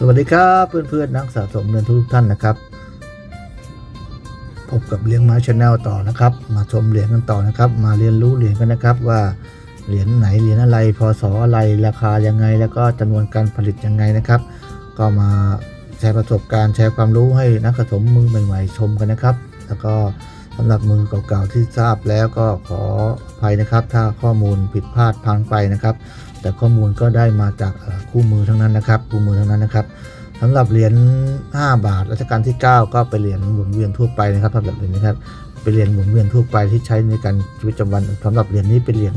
สวัสดีครับเพื่อนๆนักสะสมเงินทุกท่านนะครับ พบกับเลี้ยงไม้ชาแนลต่อนะครับ มาชมเหรียญกันต่อนะครับ มาเรียนรู้เหรียญกันนะครับว่าเหรียญไหนเหรียญอะไรพศอะไรราคายังไง แล้วก็จำนวนการผลิตยังไงนะครับ ก็มาแชร์ประสบการณ์แชร์ความรู้ให้นักสะสมมือใหม่ ๆ ชมกันนะครับ แล้วก็ สำหรับมือเก่าๆที่ทราบแล้วก็ขออภัยนะครับ ถ้าข้อมูลผิดพลาดพังไปนะครับ แต่ข้อมูลก็ได้มาจากคู่มือทั้งนั้นนะครับ คู่มือทั้งนั้นนะครับสำหรับเหรียญ5บาทรัชกาลที่ 9 ก็เป็นเหรียญหมุนเวียนทั่วไปนะครับสำหรับเหรียญนี้ครับเป็นเหรียญหมุนเวียนทั่วไปที่ใช้ในการชีวิตประจำวันสำหรับเหรียญนี้เป็นเหรียญ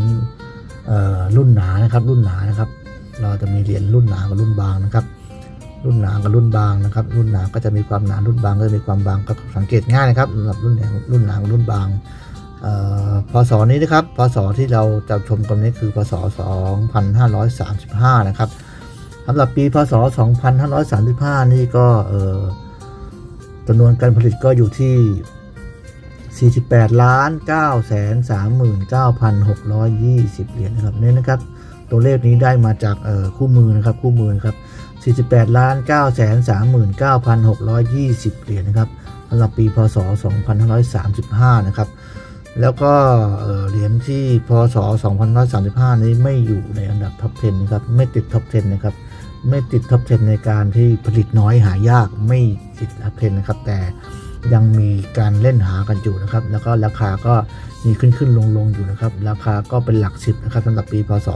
รุ่นหนานะครับ รุ่นหนานะครับ เราจะมีเหรียญรุ่นหนากับรุ่นบางนะครับ รุ่นหนากับรุ่นบางนะครับ รุ่นหนาก็จะมีความหนารุ่นบางก็จะมีความบางก็สังเกตง่ายนะครับสำหรับรุ่นหนารุ่นหนารุ่นบางเอ่อพศนี้นะครับพศที่เราจะชมกันนี้คือพศ 2535 นะครับสำหรับปีพศ 2535 นี่ก็เอ่อจำนวนการผลิตก็อยู่ที่ 48ล้าน9แสน39,620 เหรียญนะครับนี่นะครับ ตัวเลขนี้ได้มาจากคู่มือนะครับคู่มือนะครับ48ล้าน9 3 9 6 2 0 เหรียญนะครับสำหรับปีพศ 2535 นะครับ แล้วก็เอ่อเหรียญที่พศ 2535 นี้ไม่อยู่ในอันดับท็อป 10 นะครับ ไม่ติดท็อป 10 นะครับ ไม่ติดท็อป 10 ในการที่ผลิตน้อยหายากไม่ติดท็อป 10 นะครับ แต่ ยังมีการเล่นหากันอยู่นะครับ แล้วก็ราคาก็มีขึ้นขึ้นลงลงอยู่นะครับ ราคาก็เป็นหลักสิบนะครับสำหรับปีพศ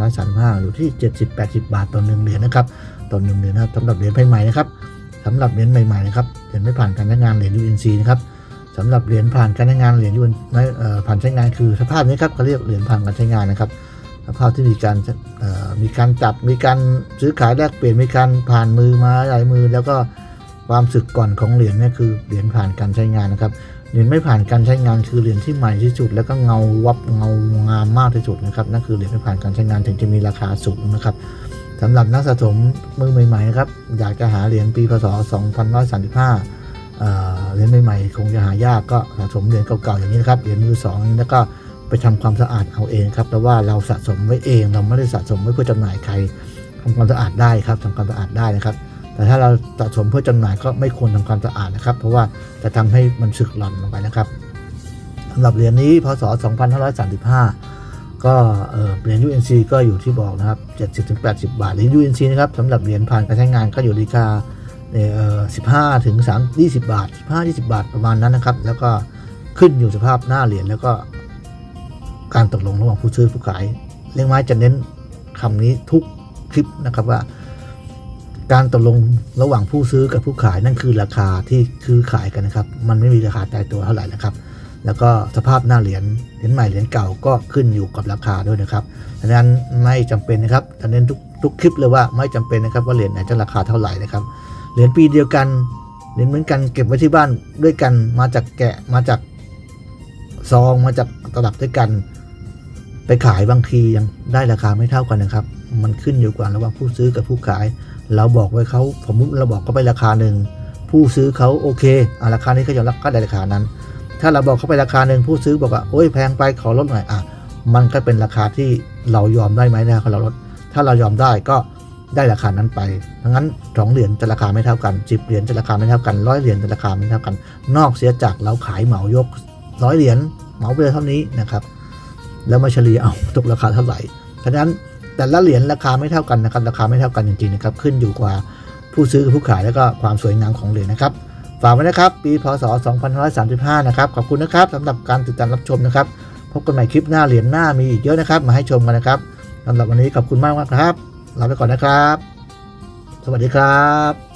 2535อยู่ที่ 70-80 บาทต่อหนึ่งเหรียญนะครับต่อหนึ่งเหรียญนะครับสำหรับเหรียญใหม่ๆนะครับสำหรับเหรียญใหม่ๆนะครับเหรียญไม่ผ่านการใช้งานเหรียญ UNC นะครับสำหรับเหรียญผ่านการใช้งานเหรียญยูนไม่ผ่านใช้งานคือสภาพนี้ครับเขาเรียกเหรียญผ่านการใช้งานนะครับสภาพที่มีการมีการจับมีการซื้อขายแลกเปลี่ยนมีการผ่านมือมาหลายมือแล้วก็ ความสึกก่อนของเหรียญเนี่ยคือเหรียญผ่านการใช้งานนะครับ เหรียญไม่ผ่านการใช้งานคือเหรียญที่ใหม่ที่สุด แล้วก็เงาวับเงางามมากที่สุดนะครับนั่นคือเหรียญไม่ผ่านการใช้งานถึงจะมีราคาสูงนะครับสำหรับนักสะสมมือใหม่ๆครับอยากจะหาเหรียญปีพศ2535เอ่อเหรียญใหม่ๆคงจะหายากก็สะสมเหรียญเก่าๆอย่างนี้นะครับเหรียญมือสองแล้วก็ไปทำความสะอาดเอาเองครับแต่ว่าเราสะสมไว้เองเราไม่ได้สะสมไว้เพื่อจำหน่ายใครทำความสะอาดได้ครับทำความสะอาดได้นะครับ แต่ถ้าเราสะสมเพื่อจำหน่ายก็ไม่ควรทำความสะอาดนะครับ เพราะว่าจะทำให้มันสึกหล่อนลงไปนะครับสำหรับเหรียญนี้พศ 2535 ก็เอ่อเหรียญ UNC ก็อยู่ที่บอกนะครับ 70-80 บาทเหรียญ UNC นะครับสำหรับเหรียญผ่านการใช้งานก็อยู่ราคาเอ่อ15ถึง3 20บาท15 20บาทประมาณนั้นนะครับ แล้วก็ขึ้นอยู่สภาพหน้าเหรียญแล้วก็ การตกลงระหว่างผู้ซื้อผู้ขาย เลี้ยงไม้จะเน้นคำนี้ทุกคลิปนะครับว่า การตกลงระหว่างผู้ซื้อกับผู้ขายนั่นคือราคาที่ซื้อขายกันนะครับ มันไม่มีราคาตายตัวเท่าไหร่นะครับ แล้วก็สภาพหน้าเหรียญเหรียญใหม่เหรียญเก่าก็ขึ้นอยู่กับราคาด้วยนะครับดังนั้นไม่จำเป็นนะครับจะเน้นทุกทุกคลิปเลยว่าไม่จำเป็นนะครับว่าเหรียญไหนจะราคาเท่าไหร่นะครับ เหรียญปีเดียวกันเหรียญเหมือนกันเก็บไว้ที่บ้านด้วยกันมาจากแกะมาจากซองมาจากตลับด้วยกัน ไปขายบางทียังได้ราคาไม่เท่ากันนะครับ มันขึ้นอยู่กับระหว่างผู้ซื้อกับผู้ขาย เราบอกไว้เขาผมมุติเราบอกเขาไปราคาหนึ่งผู้ซื้อเขาโอเคอะราคานี้เขายอมรับก็ได้ราคานั้น ถ้าเราบอกเขาไปราคาหนึ่งผู้ซื้อบอกว่าโอ้ยแพงไปขอลดหน่อยอะมันก็เป็นราคาที่เรายอมได้ไหมนะเราลดถ้าเรายอมได้ก็ได้ราคานั้นไปดังนั้นสองเหรียญจะราคาไม่เท่ากันสิบเหรียญจะราคาไม่เท่ากันร้อยเหรียญจะราคาไม่เท่ากัน นอกเสียจากเราขายเหมายกร้อยเหรียญเหมาไปเลยเท่านี้นะครับ แล้วมาเฉลี่ยเอาตกราคาเท่าไหร่ฉะนั้น แต่ละเหรียญราคาไม่เท่ากันนะครับ ราคาไม่เท่ากันจริงๆนะครับขึ้นอยู่กว่าผู้ซื้อกับผู้ขายแล้วก็ความสวยงามของเหรียญนะครับ ฝากไว้นะครับ ปีพศ 2535 นะครับ ขอบคุณนะครับสำหรับการติดตามรับชมนะครับ พบกันใหม่คลิปหน้าเหรียญหน้ามีอีกเยอะนะครับ มาให้ชมกันนะครับสำหรับวันนี้ขอบคุณมากมากครับลาไปก่อนนะครับ สวัสดีครับ